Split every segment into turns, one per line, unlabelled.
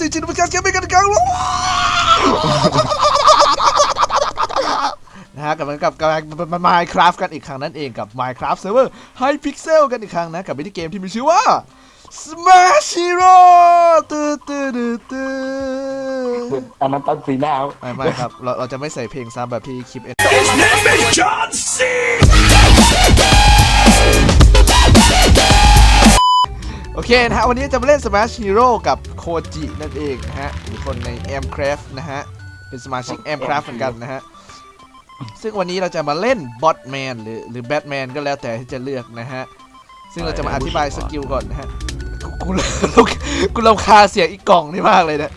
ซีจินเป็นการเกมกันกันนะฮะกับมันกับกับมัน Minecraft กันอีกครั้งนั่นเองกับ Minecraft Server Hypixel กันอีกครั้งนะ กับวิดีเกมที่มีชื่อว่า Smash Hero ตื้อตื้อตื้อตื้อ
อันนั้นตั้งสีหน้า
ไม่ไม่ครับ เราเราจะไม่ใส่เพลงซ้ำแบบที่คลิปเอ็น เคนะฮะวันนี้จะมาเล่น Smash Hero กับโคจินั่นเองนะฮะอีคนใน m c r a f t นะฮะ เป็นสมาชิก m c r a f t เหมือนกันนะฮะ ซึ่งวันนี้เราจะมาเล่น Botman หรือหรือ Batman ก็แล้วแต่ที่จะเลือกนะฮะ ซึ่งเราจะมาอธิบายสกิลก่อนนะฮะกูกูกูกูรำคาญเสียงอีกกล่องนี่มากเลยนะ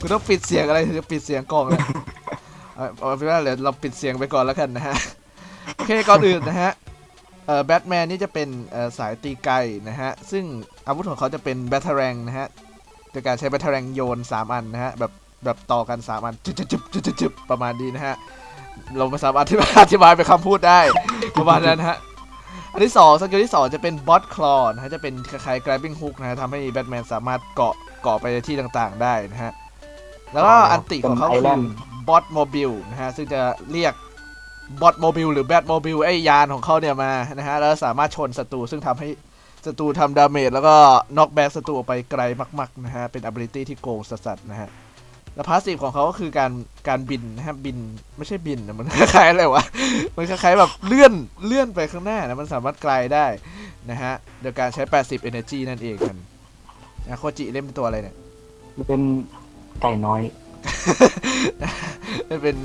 กูต้องปิดเสียงอะไรถึงจะปิดเสียงกล่องนะเอาเอาเป็นว่าเดี๋ยวเราปิดเสียงไปก่อนแล้วกันนะฮะ โอเคก่อนอื่นนะฮะ เอ่อแบทแมนนี่จะเป็นเอ่อสายตีไกลนะฮะ ซึ่งอาวุธของเขาจะเป็นแบทเทอร์แรงนะฮะโดยการใช้แบทเทอร์แรงโยน 3 อันนะฮะ แบบแบบต่อกัน 3 อันจึ๊บจึ๊บจึ๊บจึ๊บจึ๊บจึ๊บประมาณนี้นะฮะ เราไม่สามารถที่อธิบายเป็นคำพูดได้ ประมาณนั้นนะฮะ อันที่2สกิลที่ 2 จะเป็นบอสคลอนะฮะ จะเป็นคล้ายๆ grabbing hook นะฮะทำให้แบทแมนสามารถเกาะเกาะไปในที่ต่างๆ ได้นะฮะ แล้วก็อันติของเขาคือบอสโมบิลนะฮะ ซึ่งจะเรียก บอทโมบิลหรือแบทโมบิลไอ้ยานของเขาเนี่ยมานะฮะแล้วสามารถชนศัตรูซึ่งทำให้ศัตรูทำดาเมจแล้วก็น็อกแบ็กศัตรูออกไปไกลมากๆนะฮะเป็น ability ที่โกงสัสๆนะฮะแล้วพาสซีฟของเขาก็คือการการบินนะฮะบินไม่ใช่บินนะมันคล้ายๆอะไรวะมันคล้ายๆแบบเลื่อนเลื่อนไปข้างหน้านะมันสามารถไกลได้นะฮะโดยการใช้ 80 energy นั่นเองกันนะโคจิเล่นเป็นตัวอะไรเนี่ย
มันเป็นไก่น้อย
มันเป็น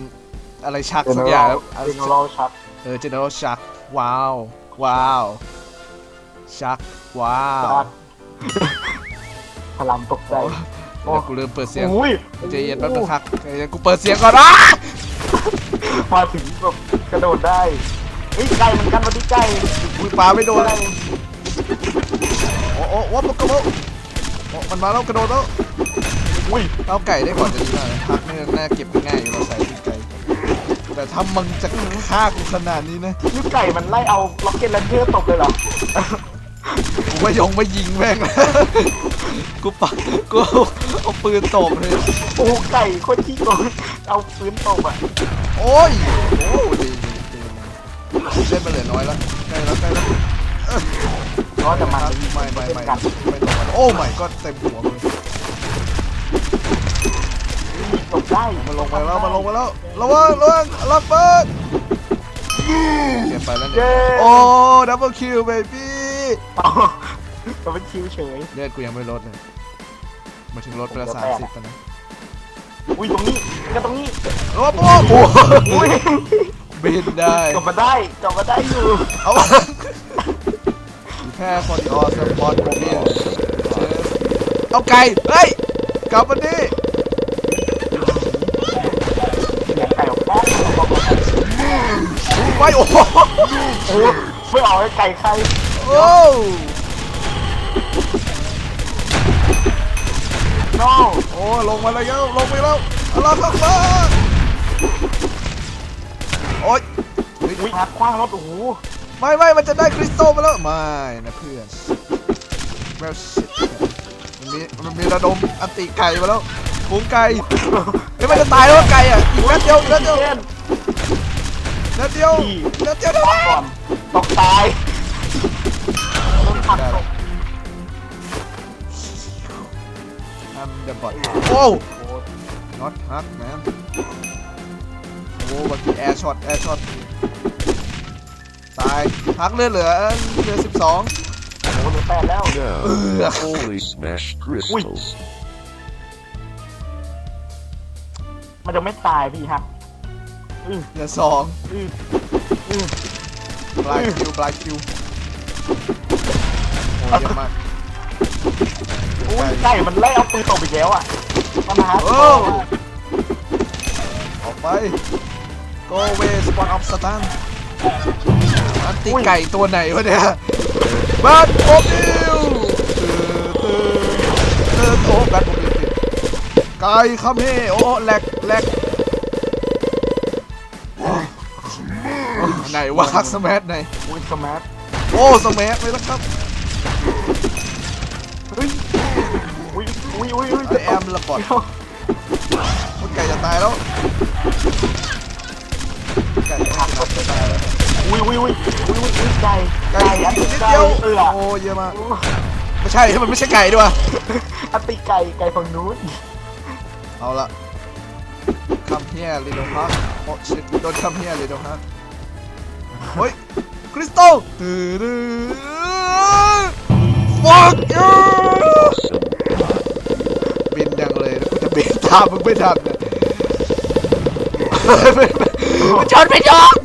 อะไรชักสักอย่างแล้ว
เป็นเราชัก
เออ general shark ว้าว ว้าว shark ว้าว
ชักพลังตกใจ
เดี๋ยวกูลืมเปิดเสียง
อุ้ย
ใจเย็นแป๊บนึงครับใจเย็นกูเปิดเสียงก่อนอะ
มาถึงแบบกระโดดได้เฮ้ยไก่เหมือนกันวันที่ไก่
กูปาไม่โดน
ไก่
โอ้โอ้วับกระโดดโอ้มันมาแล้วกระโดดแล้ว
อุ้ย
เอาไก่ได้ก่อนจะดีมากเลยพักนี่น่าเก็บง่ายอยู่เราใส่ที่ไก่ แต่ถ้ามึงจะฆ่ากูขนาดนี้นะ
นี่ไก่มันไล่เอาล็อกเก็ตแลนเทอร์ตกเลยเหรอ
กูไม่ยงไม่ยิงแม่งกูปะกูเอาปืนตบเลย
โอ้ไก่โคตรขี้โกงเอาปืนตบอะ
โอ้ยโอ้ดีดีดีเล่นมาเหลือน้อยแล้วใกล้แล้วใกล้แล้ว
ก็จะมัน
ไม่ไม่ไม่
กัน
ไม่โดนโอ้ไม่ก็เต็มหัวเลย
ตก ได้
มันลงไปแล้วมันลงไปแล้วระวังระวังระเบิดเก็บไปแล้วเนี่ยโอ้ดับเบิลคิวเบบี้
เอาก็เป็นคิวเฉย
เลือดกูยังไม่ลดเลยมาถึงลดไปละสามสิบตอนนี้
อุ้ยตรงนี้ก็ตรงนี้
โอ้โหโอ้โห
อุ้ย
บินได้
กลับมาได้กลับมาได้อยู่
เอาแค่ฟอร์ดิออสปอร์ตโมบิลเอาไก่เฮ้ยกลับมาดิ
ไป
โอ้โห
โอ้ไม่ออกให้ไก่ใคร
โอ้
นอ
โอ้ลงมาแล้วลงไปแล้วเอาล่ะครับมาโอ้ย
อุ้ยหักคว้างรถโอ้โห
ไม่ไม่มันจะได้คริสตัลมาแล้วไม่นะเพื่อนแมวชิตมันมีมันมีระดมอันติไก่มาแล้วฝูงไก่ไม่มันจะตายแล้วไก่อะอีกแป๊บเดียวอีกแป๊บเดียว
เล่น
นัดเดียวนัดเดียวนะ
ก่อนตกตายต้นผักตก
ทำเดบอทโอ้
โอ้
not hard man โอ้วันที่แอร์ช็อตแอร์ช็อตตายพักเลือดเหลือเหลือ12
โหเหลือแปดแล้ว
Now, holy smash crystals.
มันจะไม่ตายพี่ฮักอือ
เหลือ2
อืออือ
ปลายคิวปลายคิวโอ้เยอะมาก
อุ้ยไก่มันไล่เอาปืนตกไปแล้วอะปัญหา
โอ้ออกไป go away spawn of satan อันตีไก่ตัวไหนวะเนี่ยบ้านโมบิลตื่นตื่นตื่นโอ้แบทโมบิลไก่คำเฮโอ้แหลกแหลก ไหนวะฮักสแมทไหน
อุ้ยสมาร์ท
โอ้สแมทเลยแล้วครับ
เฮ้ยอุ้ยโอ้อุ้ยอุ้ยอุ้ย
ไอแอมระบอดมันไก่จะตายแล้วไก่จะตายแล้ว
อุ้ยอุ้ยอุ้ยอุ้ยอุ้ยไก่
ไก่
อัน
นิ
ติ
ด
ไก่
เดียว
เออ
โอ้เยอะมากไม่ใช่มันไม่ใช่ไก่ด้วย
อันติไก่ไก่ฝั่งนู้น
เอาละคำเฮียลิโดฮักโอ้ชิโดนคำเฮียลิโดฮัก เฮ้ยคริสตัลตื่น fuck you บินยังเลยแล้วกูจะบินตามมึงไม่ทันเนี่ยมันชนไปยอม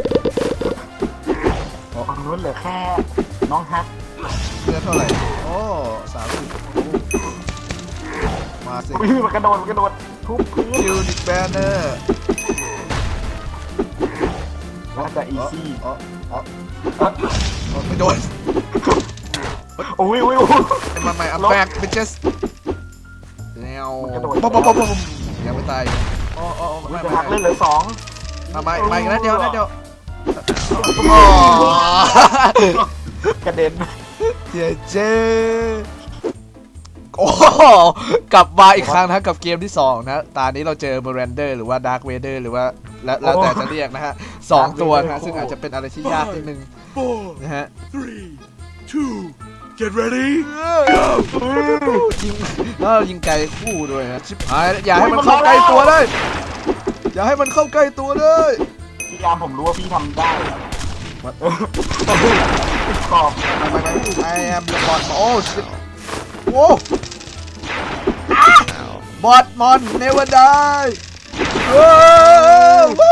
ฝั่งนู้นเหลือแค่ น้องฮัก
เลือดเท่าไหร่ โอ้สามสิบมาสิ
อุ้ยมันกระโดดมันกระโดดทุบพื้น
คิวนิกแบนเนอร์
น่าจะอีซี่
อ๋ออ๋ออ๋อไม่โดน
อุ้ยอุ้ยอุ้ย
ไอ้มันใหม่อัม
ลบ
แบกเป็นเจสแนว
มันกระโดด
ป๊อปป๊อปป๊อปป๊อปยังไม่ตายอ๋ออ๋อ
อุ้ย
ไม่
จะ
ไม่
หักเล่นเหลือสอง
มาใหม่ใหม่กันนะเดียวนะเดียว
กระเด็น
เจ๊เจ๊โอ้กลับมาอีกครั้งนะกับเกมที่ 2 นะตอนนี้เราเจอเบรนเดอร์หรือว่าดาร์ v เวเดอร์หรือว่าแล้วแล้วแต่จะเรียกนะฮะ สองตัวนะฮะซึ่งอาจจะเป็นอะไรที่ยากนิดนึง
Four,
นะฮะ
three, two, get ready.
ยิงแล้วเรายิงไกลคู่ด้วยนะชิบหายแล้วอย่าให้มันเข้าใกล้ตัวเลย อย่าให้มันเข้าใกล้ตัวเลย
พี่ยามผมรู้ว่าพี่ทำได้
What?
ติดขอบ
ไปไปไป I am the bot โอ้ shit โอ้บอทมอน never die เว้าววู้เร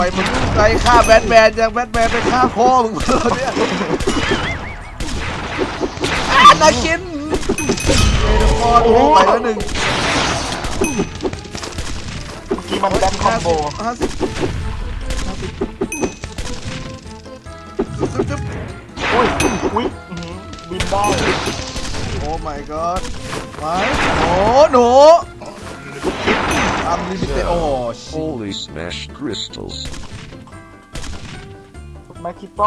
ไมมึงไปฆ่าแบทแมนยังแบทแมนไปฆ่าพ่อมึงมาแล้วเนี่ยอานาคินเอเดมอนโอ้ไปแล้วหนึ่ง
เมื่อกี้มันแดนคอมโบ
ห้าสิบห้าสิบจุ๊บจุ๊บจุ๊บ
อุ้ยอุ้ยอื้อหือบินได้
โอ้ my god ไปโอ้หนู อัมลิมิเต็ดโอ้ชิ
Holy smashed crystals.
แมคคิโต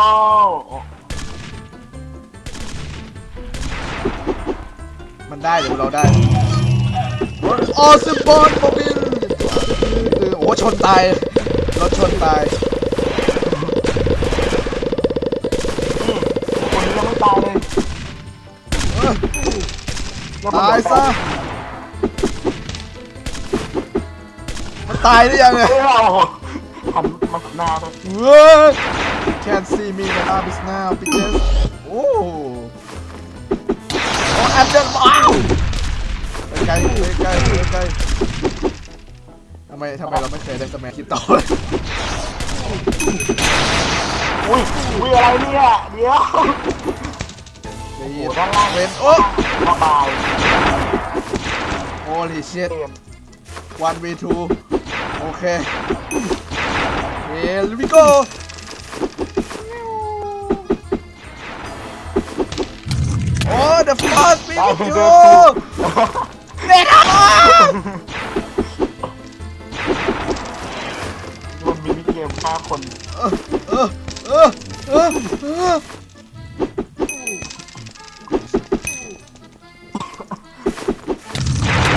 มันได้เดี๋ยวเราได้ออสบอนบอบินโอ้ชนตาย รถชนตาย
คนนี้ยังไม่ตายเลย
เออ
แล้วมัน
ตาย
โดน
ซะ ตายหรือยังไง
เฮ้ยเราหันมาหน้าเลย
เว้ย can't see me my arm is now because โอ้โอ้แอปเดินอ้าวไปไกลไปไกลไปไกลทำไมทำไมเราไม่เคยได้สมัยคิดต่อเลย
อุ้ยอุ้ยอะไรเนี่ย เดี๋ยว
เดี๋ยว
โอ้
ยิ
โห
น
ด้านล่าง
เวนโอ้
ระบาย
holy shit
เกม
one v two โอเค here we go โอ้ the fast
ได้
speed
เดิ
you
น
เด็กอะ
มันมีมินิเกมฆ่าคน
เออเออเออเออเออ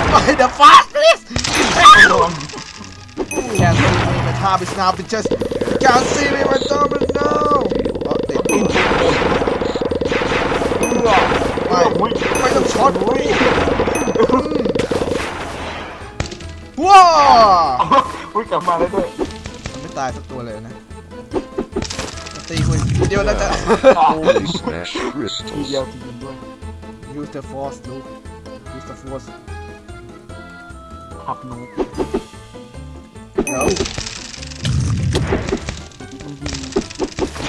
ไป the fast please
โดน
can't see me my time is now bitches you can't see me my time is now เออติด
เพื่อ
ไม่
อุ้ย
ไม่ต้องช็อตอุ้ยว้า
อุ้ยกลับมาแล้วด้วย
มันไม่ตายสักตัวเลยนะตีคุยเดียวแล้วจะ
Holy smashed
ที
crystals.
เดียวจริงๆด้วย
use the force Luke use the force
ขับหนู
เ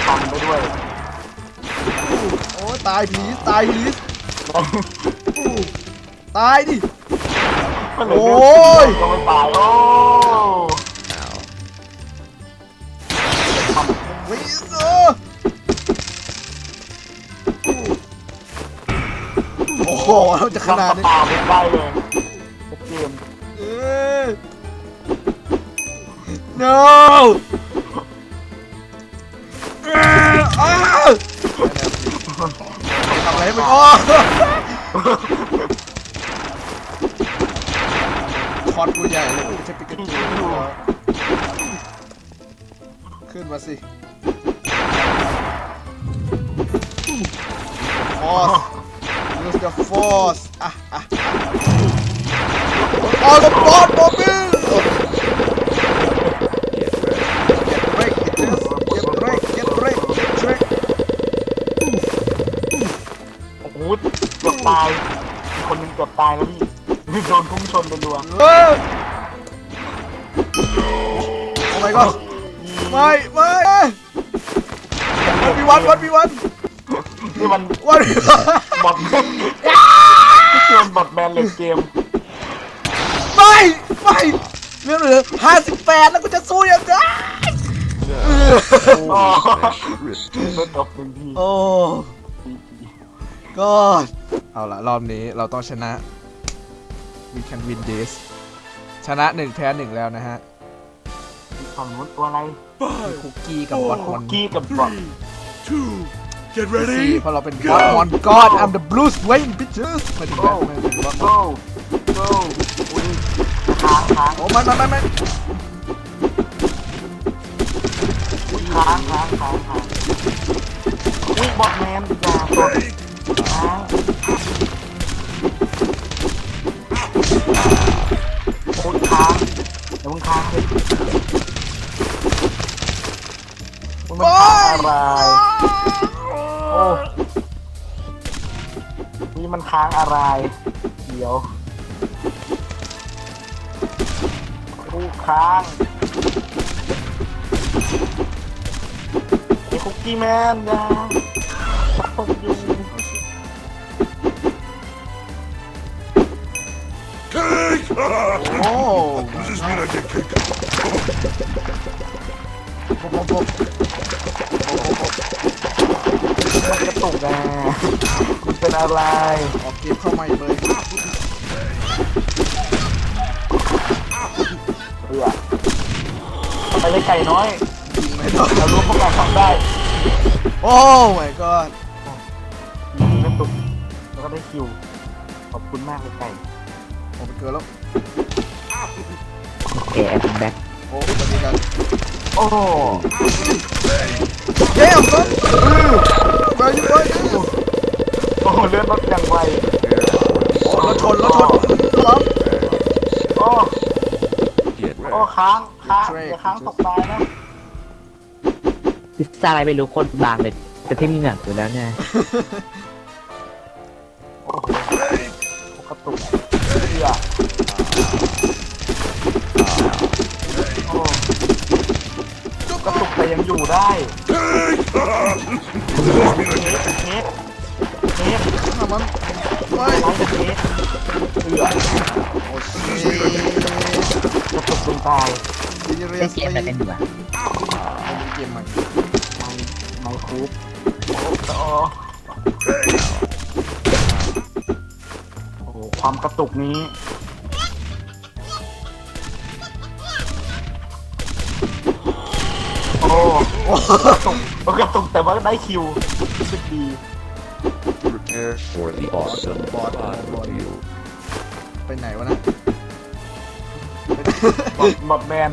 ทั
นไปด้วย
โอ้ตายผีตายผีตายดิ
มันเหลื
โอ้ย
ก็ไม่ตายโอ้
วิสเออโอ้โหเราจะขนาดนี้
ตาไม่ได้เลยเกม
เอ้ย no ทำอะไรให้มึงโอ้คอนกูใหญ่เลยไม่ใช่ปิกาจูขึ้นมาสิ force use the force อะอะอะ on the board mobile
Get
ตายมีคนหนึงเกือบตายแล้วพี่โดนพุ่งชนไปรัว
เฮ้ย Oh my god ไม่ไม่วันพีวันวันพีวัน
นี่มัน
วันพีวัน
บอทที่เกินบอทแมนเล่นเกม
ไม่ไม่เรื่องเหลือห้าสิบแปดแล้วกูจะสู้ยังไง
อ๋อ
Smash crystals.
รถดอกหนึ่งที
โอ้ก็ เอาละรอบนี้เราต้องชนะ we can win this ชนะหนึ่งแพ้หนึ่งแล้วนะฮะ
ฝั่งนู้นตัวอะไร
มีคุกกี้กับบอทม
คุ
อกน
กี้กับบอท
Two. Get
ซี่
ready.
เพราะเราเป็นบอทมอน god I'm the blues wayne bitches ไม่ถึงแบบไม่ถึงบอท
โก้โก้อุ้ยค้างค้าง
โอ้ไม่ไม่ไม่ไม่
ค้างค้างค้างค้างอุ้ยบอทแมนอย่าตัางอะไรโอ้นี่มันค้างอะไร เดี๋ยวคู่ค้างไอ้คุกกี้แมนอยาตกอยู่
Cake.
โอ้
Does this mean I get cake?
ผมผมผ ม
มันกระตุกนะมันเป็นอะไร
ออกเกมเข้ามาอีกเลย
เพื่อไปเลยไก่น้อย
ยิงไม่โดน
เรารู้พวกเราทำได้
โอ้ my god
ยิงกระตุกแล้วก็ได้คิว ขอบคุณมากเลยไก่
ผมเป็นเกินแล้ว
โอเคแอดแบ็ค
โอ้สวัสดีกัน
โอ้
นรถชนครับ
โอ้
Get
โอ้
ready.
ค้างค้าง
เทรด
อย่าค้างตกตายนะ
พิซซ่าอะไรไม่รู้โคตรบางเลยจะทิ่มเหงือกอยู่แล้วเนี่ย
โอ้โหกระตุกเรือโอ้กระตุกแต่ยังอยู่ได้เทสเทส
ทำ มันไม่
ร้อยเทสเรือ
โอเค
กระตุกจนตาย
ซีเรีย
เล่น
ส
เกมอะไรกันอยู่อะ
เกมใหม่
ไม่ไม่คูปโอ้โหโอ้โหความกระตุกนี้โอ้กระตุกโอ้กระตุกแต่ว่าได้คิวรู้สึกดี
Prepare for the awesome
Bot,
bot
bot.
reveal.
ไปไหนวะนะ
บอดบอดแมน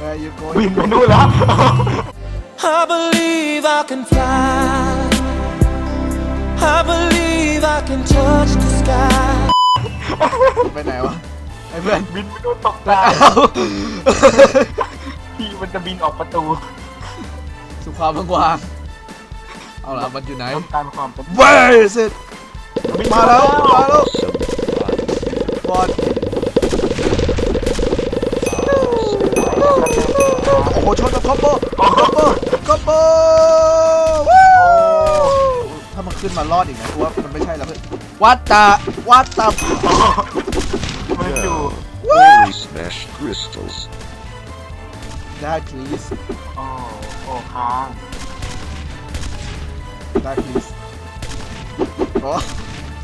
Where you
บิ
going
นไปนู่นแล้ว
I believe I can fly. I believe I can touch the sky.
ไปไหนวะไอ้เพื่อน
บินไปนู่นตกใจ
เอ้า
ที่มันจะบินออกประตู
สุความกว้าง เอาล่ะมันอยู่ไหน
ต้องการความเป็น
Where is it
บิน
มาแล้วมาแล้ว
Awesome bot
บอลโอ้โหชนกับคอมโบคอมโบคอมโบวู้ถ้ามันขึ้นมารอดอีกนะกูว่ามันไม่ใช่แล้วเพื่อนวัดตาวัดตา
มันอยู่
Holy smash crystals.
ได้ please
โอ้โอ้ค้าง
ได้ please โอ้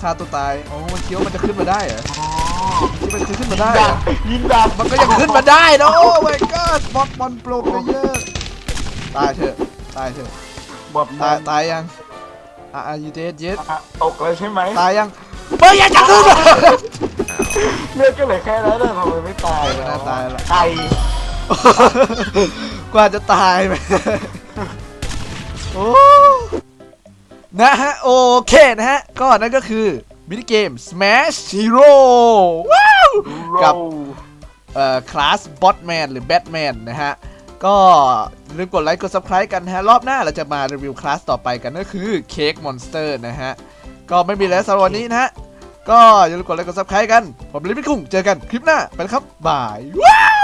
ฆ่าตัวตายโอ้มันเคี้ยวมันจะขึ้นมาได้เหรอ
อ๋อ
ที่มันขึ้นมาได้
ยิง
เหร
ดั
อ
งยิงดัง
มันก็ยังขึ้นมาได้นะโอ้ my god บอทบอลโปรเพลเยอร์ตายเถอะตายเถอะบ
บอดแม
ตาย
น
ตายยังอะอะยูเดสเยส
อะตกเลยใช่ไหม
ตายยังเฮ้ยอย่าจับขึ้น
เลือดก็เหลือแค่นั้นเลยทำไมไม่ตาย
ไม่น่าตายละ
ไก่
กว่าจะตายไปโอ้ นะฮะ โอเคนะฮะ ก็นั่นก็คือ มินิเกม Smash Hero ว้าว กับ เอ่อ คลาสบอทแมนหรือแบทแมนนะฮะ ก็อย่าลืมกดไลค์กด Subscribe กันนะฮะ รอบหน้าเราจะมารีวิวคลาสต่อไปกันก็คือเค้กมอนสเตอร์นะฮะ ก็ไม่มีแล้วสำหรับวันนี้นะฮะ ก็อย่าลืมกดไลค์กด Subscribe กัน ผมลิฟต์คุ้งเจอกันคลิปหน้า ไปแล้วครับบายว้า